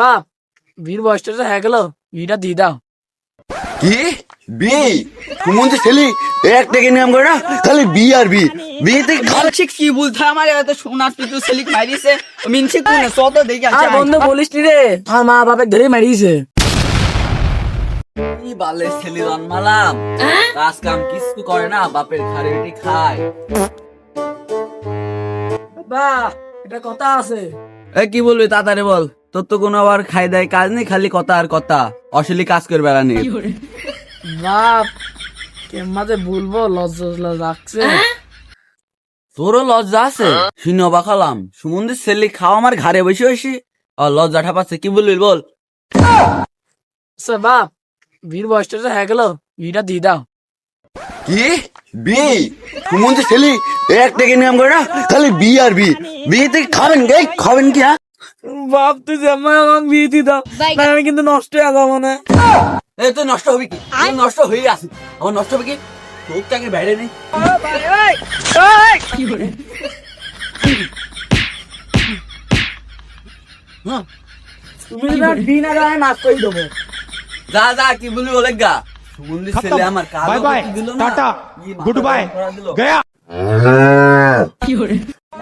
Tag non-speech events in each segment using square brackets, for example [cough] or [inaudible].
বাপ বয়সটা তো হয়ে গেল বিটা দিয়ে দাও। কি? বি? সুমন্তি ছেলে? একটাকে নাম করে না? খালি বি আর বি। বিয়েতে ঠিক কি বলতে আমার এত সোনার পিতু সেলিক মারিছে? মিনছি কোনে? সত দেখি আর বন্ধু বলিস নি রে আমার মা বাপে ধরে মারিয়েছে কি বালে ছেলে জন্মালাম? কাজ কাম কিছু করে না বাপের ঘাড়ে বেটি খায়। বা এটা কথা আছে। এ কি বলবি তাড়াতাড়ি বল? তোর তো কোনো আবার খাই দেয় কাজ নেই খালি কথা আর কথা। অশ্লীল কাজ করে বেড়ানি। বাপ কেমাতে বলব লজ্জা লাগছে। তোরও লজ্জা আছে? শুনে অবাক হলাম। সুমন্দির ছেলে খাওয়া আমার ঘাড়ে বসে বসে। আর লজ্জা ঠাপাচ্ছে কি বলবি বল? আচ্ছা বাপ বীর বয়সটা তো হয়ে গেল বিটা দিয়ে দাও। কি? বি সুমন্তি ছেলে? একটাকে নাম করে না? খালি বি আর বি বিয়েতে খাবেন গে খাবেন কি হ্যাঁ? ভাবতেছি আমার আমার বিয়ে দিয়ে দাও। মানে আমি কিন্তু নষ্ট হয়ে যাব না এ তো নষ্ট হবে কি? নষ্ট হয়ে আসি আমার নষ্ট হবে কি? তোর তাকে বাইরে নেই। কি করে দিন আগে আমি মাছ করে দেবো। যা যা কি বলি ওলেক গা। সুগন্ধি ছেলে আমার কাজ দিল না। টাটা। Good bye Gaya. [laughs] কি করে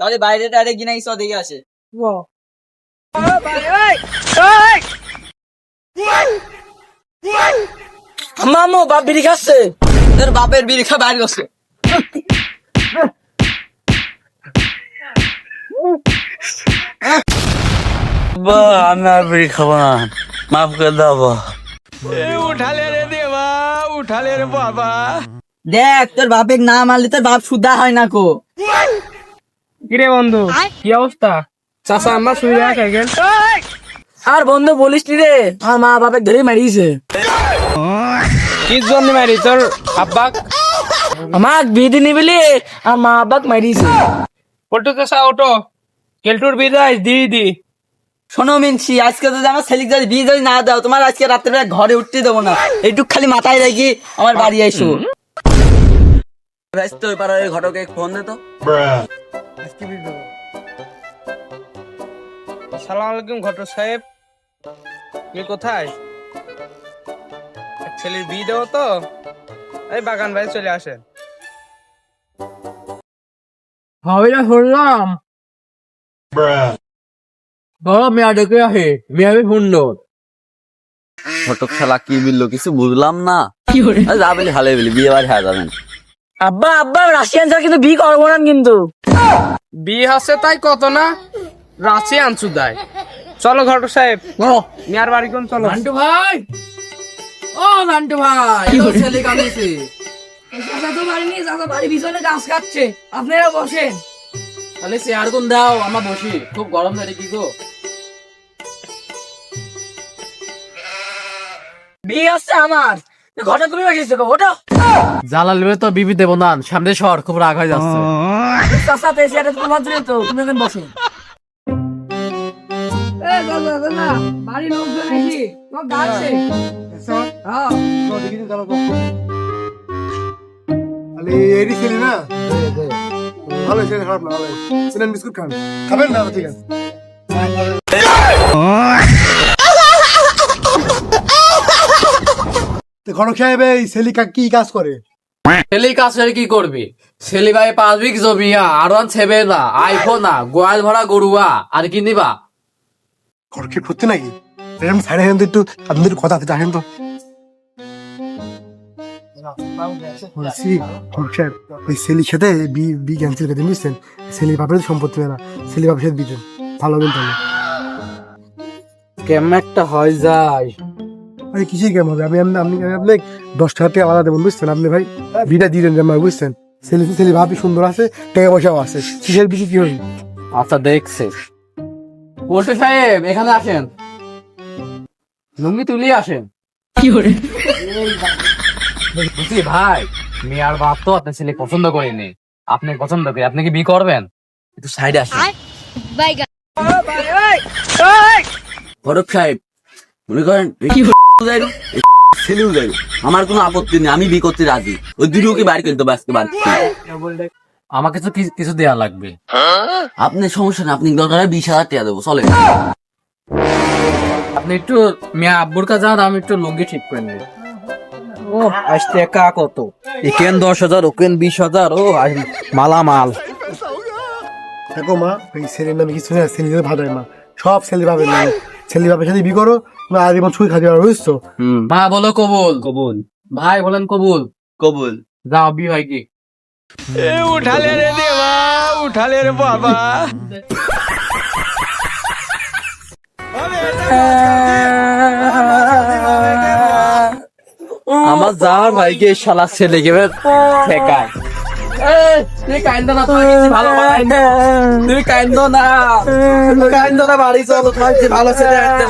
তাহলে বাইরে টাইরে গিনাই ইস দেখে আসে। ও। মামু বাপ বিড়ি খাচ্ছে। তোর বাপের বিড়ি খা বাইরে গেছে। আমার আমি আর বিড়ি খাব না। মাফ করে দাও বা। উঠালে রে দেবা উঠালে রে বাবা। দেখ তোর বাপের না মারলে তোর বাপ সুদা হয় না কো। কিরে বন্ধু কি অবস্থা? চাচা আমার শুয়ে রাখে গেল আর বন্ধু বলিস নি রে আমার মা বাপে ধরে মারিয়েছে কি জন্য মারি? তোর আব্বাক? আমার বিয়ে দিনি বলি আর মা মারিয়েছে পল্টু চাষা ওটো কেলটুর বিদায় দি দি। শোনো মিনছি আজকে যদি আমার ছেলেকে যদি বিয়ে যদি না দাও তোমার আজকে রাত্রে ঘরে উঠতে দেবো না। এইটুক খালি মাথায় রেখে আমার বাড়ি আইসো। ব্যস্ত হয়ে পারার ঘটকে ফোন দে তো সালাম আলাইকুম ঘটক সাহেব। তুমি কোথায়? ছেলের বিয়ে দেবো তো? এই বাগান ভাই চলে আসেন। শুনলাম। বড় মেয়া ডেকে আসে। মেয়া আমি সুন্দর ঘটক শালা কি বিললো কিছু বুঝলাম না। আরে যা বলি ভালো বলি বিয়ে বাড়ি হয়ে যাবেন। আব্বা আব্বা রাশিয়ান স্যার কিন্তু বিয়ে করব না কিন্তু। বিয়ে হচ্ছে তাই কত না? রাশি আনছু দেয় চলো ঘটক সাহেব মিয়ার বাড়ি কোন চলো। নান্টু ভাই! ও নান্টু ভাই! ছেলে কাঁদিছে চাচা তো বাড়ি নেই চাচা বাড়ি পিছনে গাছ কাটছে। আপনারা বসেন। তাহলে চেয়ার কোন দাও? আমরা বসি। খুব গরম ধরে কি গো? বিয়ে আসছে আমার। ঘটনা তুমি বসেছো জ্বালা তো বিবি দেবো না সামনে সর খুব রাগ হয়ে যাচ্ছে। চাচা তো এসে তোমার জন্য তো তুমি এখন বসো। এ চাচা চাচা বাড়ি লোকজন এসে তোমার গাছে হ্যাঁ। এরই ছেলে না? ভালো ছেলে খারাপ না ভালো। বিস্কুট খান। খাবেন না ঠিক আছে। ঘটক সাহেব এই সেলিকা কি কাজ করে? ছেলে কি করবি? ছেলে ভাই পাঁচ বিঘ জমিয়া আর ওয়ান ছেবে না আইফোন না গোয়াল ভরা গরুয়া আর কি নিবা? ঘটকে নাকি? সাইডে হেন একটু আপনাদের কথা আছে আসেন তো। বলছি ঘটক সাহেব ওই সেলির সাথে বি বি ক্যান্সেল করে দিন বুঝছেন সেলি বাপের সম্পত্তি না সেলি বাপের সাথে বিদেন ভালো হবেন তাহলে। কেমন একটা হয় যায়। আরে কিসের কেমন হবে? আমি আমি আমি আপনি দশ টাকা টাকা আলাদা দেবেন বুঝছেন? আপনি ভাই বিটা দিয়ে দেন আমার বুঝছেন? ছেলে ছেলে ভাবি সুন্দর আছে টাকা পয়সাও আছে। কিসের বিক্রি কি হবে? আচ্ছা দেখছে। পল্টু সাহেব এখানে আসেন। লুঙ্গি তুলি আসেন। বুঝছি ভাই মেয়ার বাপ তো আপনার ছেলে পছন্দ করেনি। আপনি পছন্দ করে আপনি কি বিয়ে করবেন? একটু সাইডে আসেন। Bye, সাহেব মনে করেন এই এই ছেলেও যাই আমার কোনো আপত্তি নেই আমি বিয়ে করতে রাজি। ওই দুটোকে বাইর করে দেবো আজকে বাদ আমাকে তো কি- কিছু দেয়া লাগবে? আপনি সমস্যা না আপনি দরকার হয় বিশ হাজার টাকা দেবো চলে আপনি একটু মেয়া আব্বুর কাছে যান আমি একটু লুঙ্গি ঠিক করে নেব ও আজ টাকা কত? একেন দশ হাজার ওকেন বিশ হাজার ও মালামাল। দেখো মা ওই ছেলের নামে কিছু না ভাবে মা। সব ছেলে ভাবে না ছেলে ভাবে সাথে বিয়ে করো তুমি আজীবন ছুঁই খাতে পারো বুঝছ? মা বলো কবুল। কবুল। ভাই বলেন কবুল। কবুল। যাও বি ভাই কি? আমার যাওয়ার ভাইকে শালা ছেলে গেবে ঠেকায় তুই কাইন্দ না তোমার ভালো তুই কাইন্দ না কাইন্দ না, বাড়ি চলো তোমার ভালো ছেলে আনতে